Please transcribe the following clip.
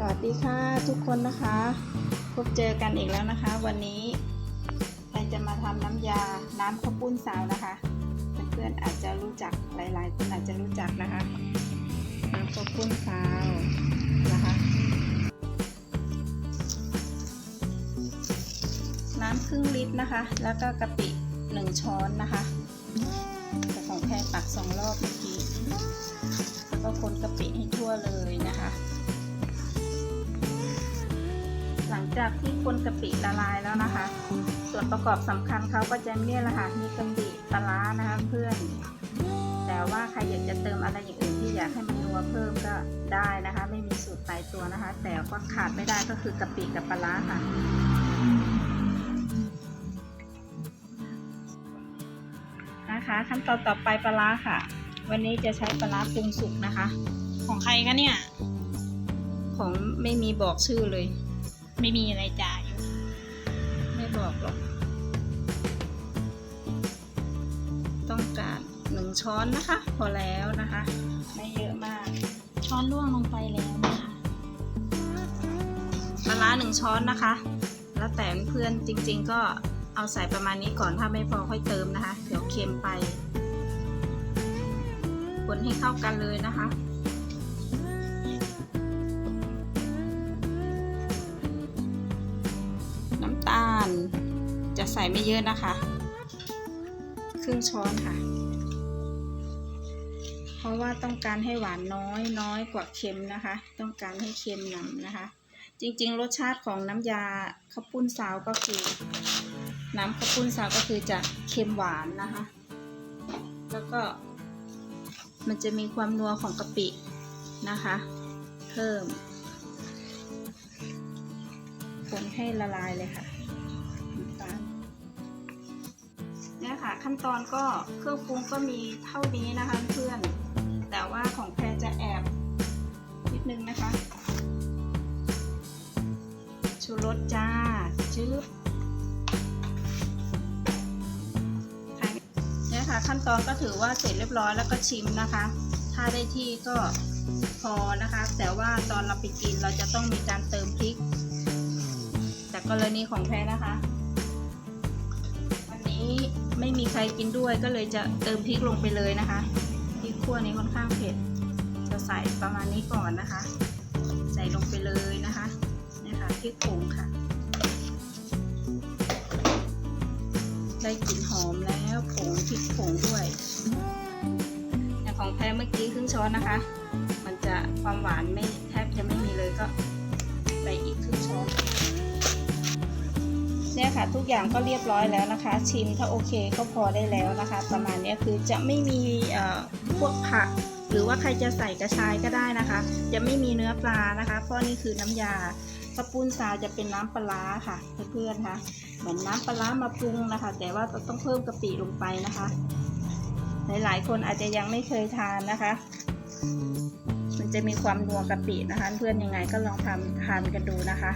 สวัสดีค่ะทุกคนนะคะ พบเจอกันอีกแล้วนะคะ วันนี้ใครจะมาทำน้ำยาน้ำข้าวปุ้นสาวนะคะ เพื่อนๆอาจจะรู้จักหลายๆคนอาจจะรู้จักนะคะ น้ำข้าวปุ้นสาวนะคะ น้ำครึ่งลิตรนะคะ แล้วก็กะปิหนึ่งช้อนนะคะแต่ของแพรตักสองรอบเมื่อกี้แล้วก็คนกะปิให้ทั่วเลยนะคะ ลังจากที่คนกะปิละลายแล้วนะคะ ส่วนประกอบสำคัญเขาก็จะเนี่ยแหละค่ะมีกะปิปลานะคะเพื่อน แต่ว่าใครอยากจะเติมอะไรอย่างอื่นที่อยากให้มันนัวเพิ่มก็ได้นะคะ ไม่มีสูตรตายตัวนะคะ แต่ว่าขาดไม่ได้ก็คือกะปิกับปลาค่ะนะคะขั้นตอนต่อไปปลาค่ะ วันนี้จะใช้ปลาร้าปรุงสุกนะคะ ของใครคะเนี่ย ของไม่มีบอกชื่อเลย ไม่มีอะไรจ่ายอยู่ ไม่บอกหรอก ต้องการหนึ่งช้อนนะคะ พอแล้วนะคะ ไม่เยอะมาก ช้อนล่วงลงไปแล้วนะคะปลาร้าหนึ่งช้อนนะคะ แล้วแต่เพื่อนจริง ๆ ก็เอาใส่ประมาณนี้ก่อนถ้าไม่พอค่อยเติมนะคะ เดี๋ยวเค็มไปคนให้เข้ากันเลยนะคะ ใส่ไม่เยอะนะคะ ครึ่งช้อนค่ะ เพราะว่าต้องการให้หวานน้อยน้อยกว่าเค็มนะคะ ต้องการให้เค็มนำนะคะ จริงๆ รสชาติของน้ำยาข้าวปุ้นซาวก็คือ น้ำข้าวปุ้นซาวก็คือจะเค็มหวานนะคะ แล้วก็มันจะมีความนัวของกะปินะคะ เพิ่มคนให้ละลายเลยค่ะ ขั้นตอนก็เครื่องปรุงก็มีเท่านี้นะคะเพื่อน แต่ว่าของแพรจะแอบนิดนึงนะคะ ชูรสจ้าจื๊บค่เนี่ยค่ะขั้นตอนก็ถือว่าเสร็จเรียบร้อยแล้วก็ชิมนะคะ ถ้าได้ที่ก็พอนะคะ แต่ว่าตอนเราไปกินเราจะต้องมีการเติมพริก จากกรณีของแพ้นะคะ วันนี้ ไม่มีใครกินด้วยก็เลยจะเติมพริกลงไปเลยนะคะพริกขั่วนี้ค่อนข้างเผ็ด จะใส่ประมาณนี้ก่อนนะคะ ใส่ลงไปเลยนะคะนี่ค่ะพริกผงค่ะ ได้กลิ่นหอมแล้วผงพริกผงด้วยอย่างของแพ้เมื่อกี้ครึ่งช้อนนะคะ มันจะความหวานไม่แทบจะไม่มีเลยก็ ค่ะ ทุกอย่างก็เรียบร้อยแล้วนะคะ ชิมถ้าโอเคก็พอได้แล้วนะคะ ประมาณนี้คือจะไม่มีพวกผัก หรือว่าใครจะใส่กระชายก็ได้นะคะ จะไม่มีเนื้อปลานะคะ เพราะนี่คือน้ำยาข้าปุ้นซาจะเป็นน้ำปลาค่ะเพื่อนๆคะเหมือนน้ำปลาร้ามาปรุงนะคะ แต่ว่าต้องเพิ่มกะปิลงไปนะคะ หลายๆ คนอาจจะยังไม่เคยทานนะคะมันจะมีความนัวกะปินะคะ เพื่อนยังไงก็ลองทำทานกันดูนะคะ